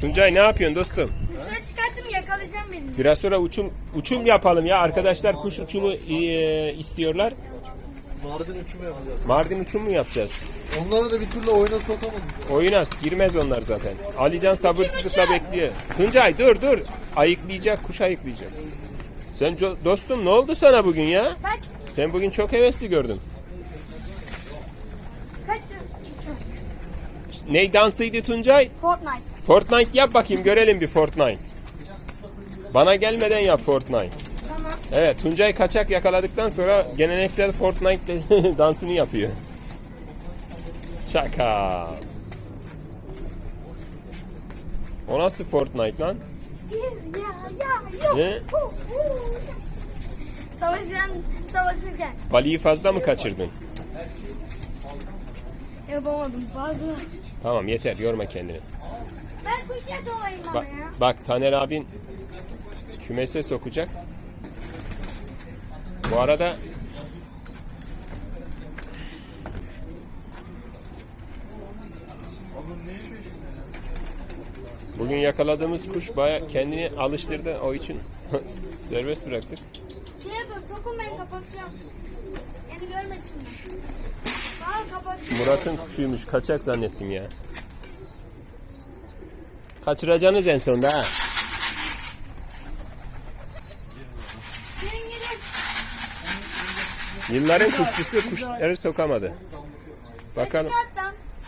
Tuncay ne yapıyorsun dostum? Dışarı çıkarttım yakalayacağım beni. Biraz sonra uçum uçum yapalım ya. Arkadaşlar kuş uçumu e, istiyorlar. Mardin uçumu yapacağız. Mardin uçum mu yapacağız? Onları da bir türlü oyuna sokamadık. Oyuna girmez onlar zaten. Alican sabırsızlıkla bekliyor. Tuncay dur dur. Ayıklayacak, kuş ayıklayacak. Sen co- dostum ne oldu sana bugün ya? Sen bugün çok hevesli gördüm. Ne dansıydı Tuncay? Fortnite. Fortnite yap bakayım görelim bir Fortnite. Bana gelmeden yap Fortnite. Tamam. Evet Tuncay kaçak yakaladıktan sonra geleneksel Fortnite dansını yapıyor. Çaka. O nasıl Fortnite lan? Ya ya yok. Ne? Savaşan, savaşırken Baliyi fazla mı kaçırdın? Yapamadım fazla. Tamam yeter yorma kendini. Ben kuşak olayım ama Bak, ya. bak Taner abin kümese sokacak. Bu arada Bugün yakaladığımız kuş baya kendini alıştırdı. O için serbest bıraktık. Şey yapın sokun ben kapatacağım. Beni görmesinler. Murat'ın kuşuymuş. Kaçak zannettim ya. Kaçıracaksınız en sonunda ha. Yılların kuşçusu kuşları sokamadı. Bakalım.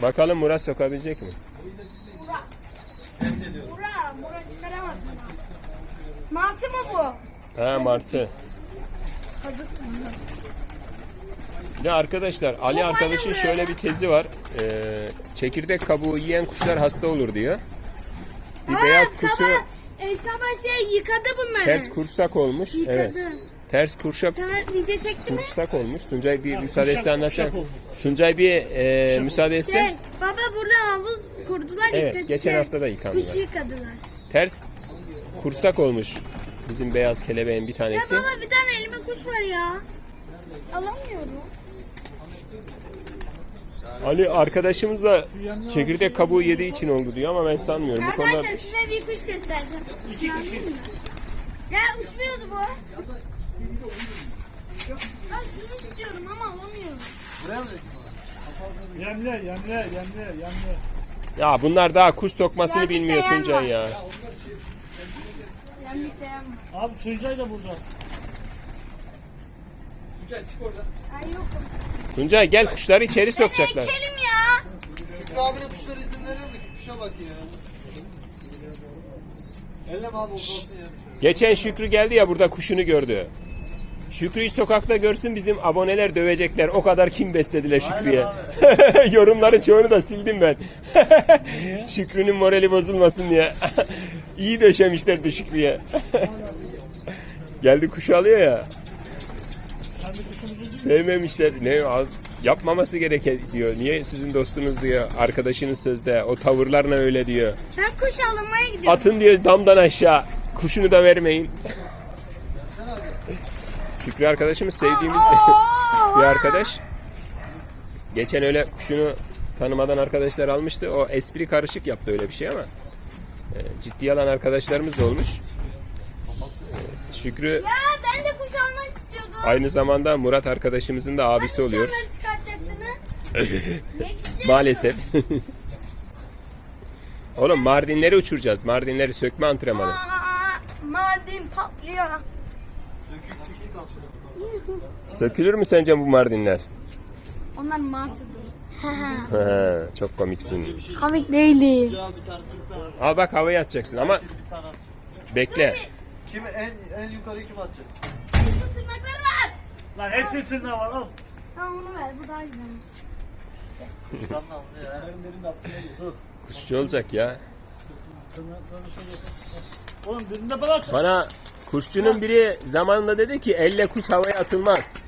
Bakalım Murat sokabilecek mi? Bura. Bura. Bura çıkaramaz bunu. Martı mı bu? Ha martı. Kazık mı? De arkadaşlar Ali arkadaşın şöyle bir tezi var. Ee, çekirdek kabuğu yiyen kuşlar hasta olur diyor. Bir Ha, beyaz kuşu Sabah, e, sabah şey yıkadı bunları. ters kursak olmuş. Yıkadı. Evet. Ters kurşak Sana video çekti mi? kursak olmuş. Tuncay bir müsaade etse anlatacak. Tuncay bir e, müsaade etse. Şey, baba burada havuz kurdular Evet, yıkadı. geçen şey, hafta da yıkandılar. Kuş yıkadılar. Ters kursak olmuş. Bizim beyaz kelebeğin bir Ya tanesi. baba bir tane elime kuş var ya. Alamıyorum. Ali arkadaşımız da çekirdek kabuğu yediği için oldu diyor ama ben sanmıyorum. Bu konuda Arkadaşlar size bir kuş göstereceğim. Ya uçmuyordu bu. Ben şunu istiyorum ama alamıyorum. Buraya mı? Yemle, yemle, yemle, yemle. ya bunlar daha kuş sokmasını Ya bir bilmiyor dayan Tuncay ya. Bir dayanma. Abi Tuncay da burada. Ay yok. Tuncay gel kuşları içeri sokacaklar. İçelim ya. Şükrü abine kuşlara izin veriyor mu ki? Kuşa bak ya. Ellem abi olsun ya. Geçen Şükrü geldi ya burada kuşunu gördü. Şükrü'yü sokakta görsün bizim aboneler dövecekler. O kadar kim beslediler Şükrü'ye. Yorumların çoğunu da sildim ben. Şükrü'nün morali bozulmasın diye. İyi döşemişlerdi Şükrü'ye. Geldi kuşu alıyor ya. Sevmemişler. Ne yapmaması gereken diyor. Niye sizin dostunuz diyor. Arkadaşınız sözde. O tavırlarla öyle diyor. Ben kuş almaya gidiyorum. Atın diyor damdan aşağı. Kuşunu da vermeyin. Şükrü arkadaşımız sevdiğimiz bir arkadaş. Geçen öyle kuşunu tanımadan arkadaşlar almıştı. O espri karışık yaptı öyle bir şey ama e, ciddi alan arkadaşlarımız da olmuş. E, Şükrü Ya ben de kuş almak istiyordum. Aynı zamanda Murat arkadaşımızın da abisi oluyor. Maalesef. Oğlum Mardinleri uçuracağız. Mardinleri sökme antrenmanı. Aa, Mardin patlıyor. Sökülür mü sence bu Mardinler? Onlar martıdır. He, çok komiksin. Komik değilim. Al bak havaya atacaksın ama bekle. Kim en en yukarıyı kim atacak? Lan hepsi tırnağı var al. Tamam onu ver bu daha güzelmiş. Kuştan da anlıyor ya. Ellerin de atsana dur. Kuşçu olacak ya. Oğlum birinde bana aç. Bana kuşçunun biri zamanında dedi ki elle kuş havaya atılmaz.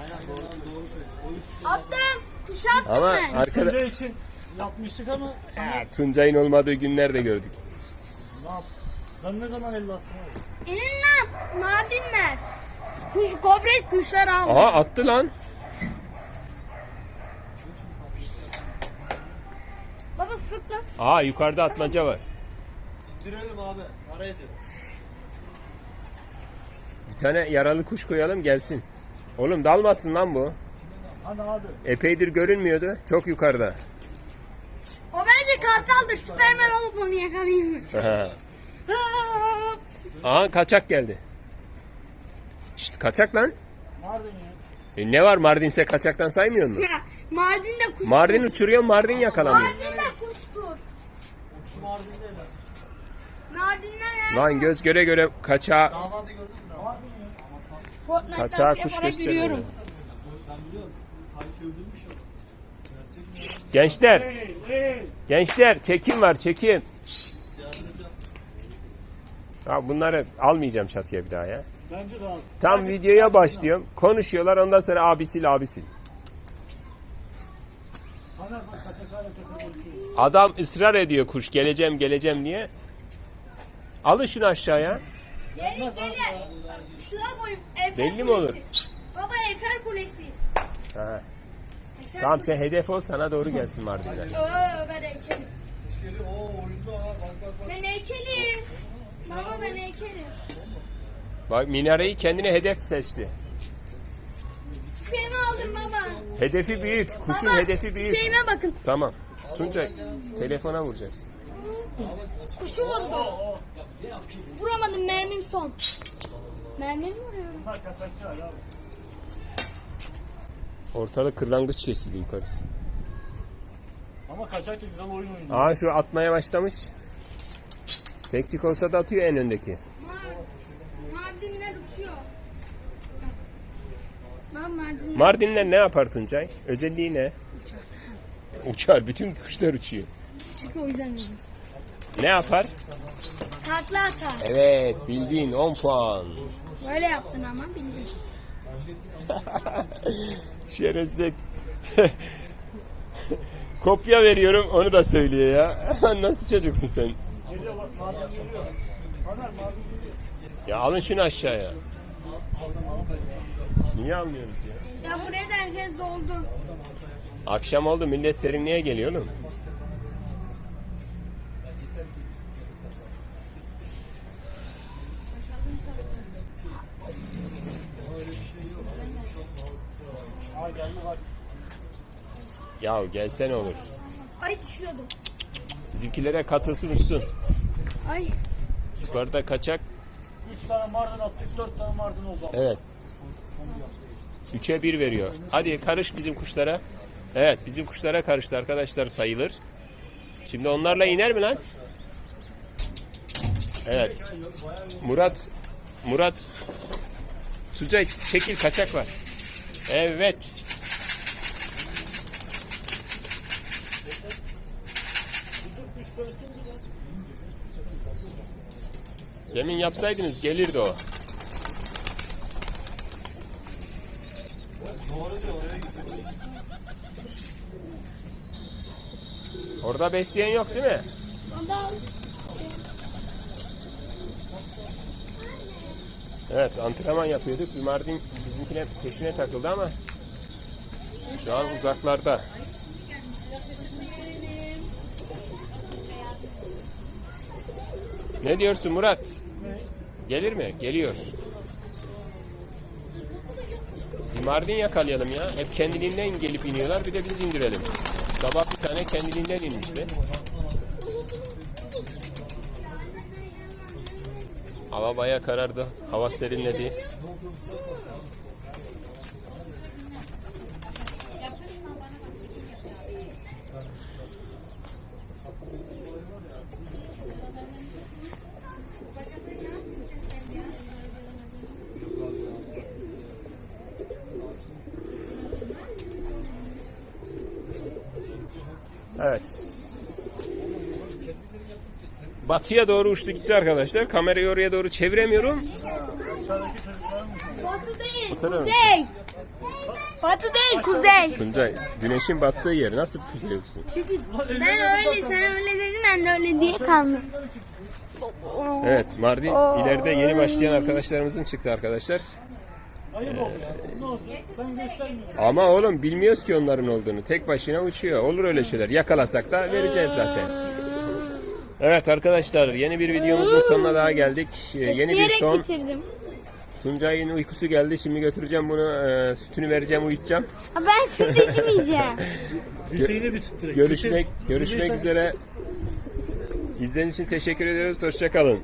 Aynen doğru doğru söylüyor. Attım. Kuş attım Ama ben. arkada Tuncay için yapmıştık ama Ya, Tuncay'ın olmadığı günler de gördük. ne yap? Sen ne zaman elle attın abi? İnin lan. Mardinler. Kuş, gofret kuşları al. Aha attı lan. sık nasıl? Aa yukarıda atmaca var. İndirelim abi. Para ediyor. Bir tane yaralı kuş koyalım gelsin. Oğlum dalmasın lan bu. Hani abi. Epeydir görünmüyordu. Çok yukarıda. O bence kartaldır. Süpermen olup onu yakalayayım. Aha. Aha kaçak geldi. Kaçak lan. Mardin ya. E, ne var Mardinse kaçaktan saymıyor mu? Mardin de kuş. Mardin uçuruyor Mardin yakalamıyor. Mardin de kuştur. Şu Mardin'de de. Mardinler her Lan göz göre göre kaçağı Damadı gördün mü? Fortnite'dan kaçağı kuş gösteriyor. Şşt, gençler Hey hey. gençler çekim var çekim. Ya bunları almayacağım çatıya bir daha ya. Bence de abi. Tam videoya başlıyorum. Konuşuyorlar ondan sonra abisil abisil. Taner bak kaçaklarla takım konuşuyor. Adam ısrar ediyor kuş geleceğim geleceğim diye. Alın şunu aşağıya. Gelin gelin. Şuna koyayım. Eiffel Belli mi Kulesi. olur? Baba Eiffel Kulesi. Ha. Eiffel Tamam sen hedef ol sana doğru gelsin Mardin'den. Oo, ben heykelim. Geliyor. Oo oyunda ha. Bak bak bak. Ben heykelim. Baba ben heykelim. Bak minareyi kendine hedef seçti. Tüfeğimi aldım baba. Hedefi büyük. Kuşun Baba, hedefi büyük. Tüfeğime bakın. Tamam. Tuncay telefona vuracaksın. Kuşu vurdu. Vuramadım mermim son. Mermimi vuruyorum. Bunlar kaçakçı abi. Ortalık kırlangıç kesildi yukarısı. Ama kaçak da güzel oyun oynuyor. Aa şu atmaya başlamış. Teknik olsa da atıyor en öndeki. Mar Mardinler uçuyor. Ben Mardinler. Mardinler ne yapar Tuncay? Özelliği ne? Uçar. Bütün kuşlar uçuyor. Çünkü o yüzden. Ne yapar? Takla atar. Evet bildiğin 10 puan. Böyle yaptın ama bildim. Şerefsiz. Kopya veriyorum onu da söylüyor ya. Nasıl çocuksun sen? Geliyor bak geliyor. Mardin geliyor. Ya alın şunu aşağıya. Niye almıyoruz ya? Ya buraya da herkes doldu. Akşam oldu millet serinliğe geliyor oğlum. Ya gelsene olur. Ay düşüyordum. Bizimkilere katılsın uçsun. Ay. Yukarıda kaçak. Üç tane Mardin attık, dört tane Mardin oldu. Evet. Üçe bir veriyor. Hadi karış bizim kuşlara. Evet bizim kuşlara karıştı arkadaşlar sayılır. Şimdi onlarla iner mi lan? Evet. Murat Murat Tuncay çekil kaçak var. Evet. Demin yapsaydınız gelirdi o. Orada besleyen yok değil mi? Evet antrenman yapıyorduk. Bir Mardin bizimkine peşine takıldı ama şu an uzaklarda. Ne diyorsun Murat? Gelir mi? Geliyor. Mardin yakalayalım ya. Hep kendiliğinden gelip iniyorlar. Bir de biz indirelim. Sabah bir tane kendiliğinden inmişti. Hava baya karardı. Hava serinledi. Evet. Batıya doğru uçtu gitti arkadaşlar. Kamerayı oraya doğru çeviremiyorum. batı değil, Batıda mı? kuzey. Batı değil, kuzey. Tuncay, güneşin battığı yer nasıl kuzey olsun? Çünkü ben öyle, sen öyle dedin, ben de öyle diye kaldım. Evet, Mardin ileride yeni başlayan arkadaşlarımızın çıktı arkadaşlar. Ayıp olmuş. Ne olsun? Ben göstermiyorum. Ama oğlum bilmiyoruz ki onların olduğunu. Tek başına uçuyor. Olur öyle şeyler. Yakalasak da vereceğiz zaten. Evet arkadaşlar yeni bir videomuzun sonuna daha geldik. Ee, Yeni bir son. bitirdim. Tuncay'ın uykusu geldi. Şimdi götüreceğim bunu. e, sütünü vereceğim uyutacağım. Ha, ben süt içmeyeceğim. Hüseyin'i bir tutturayım. Görüşmek Hüseyin, görüşmek Hüseyin sen- üzere. İzlediğiniz için teşekkür ediyoruz. Hoşçakalın.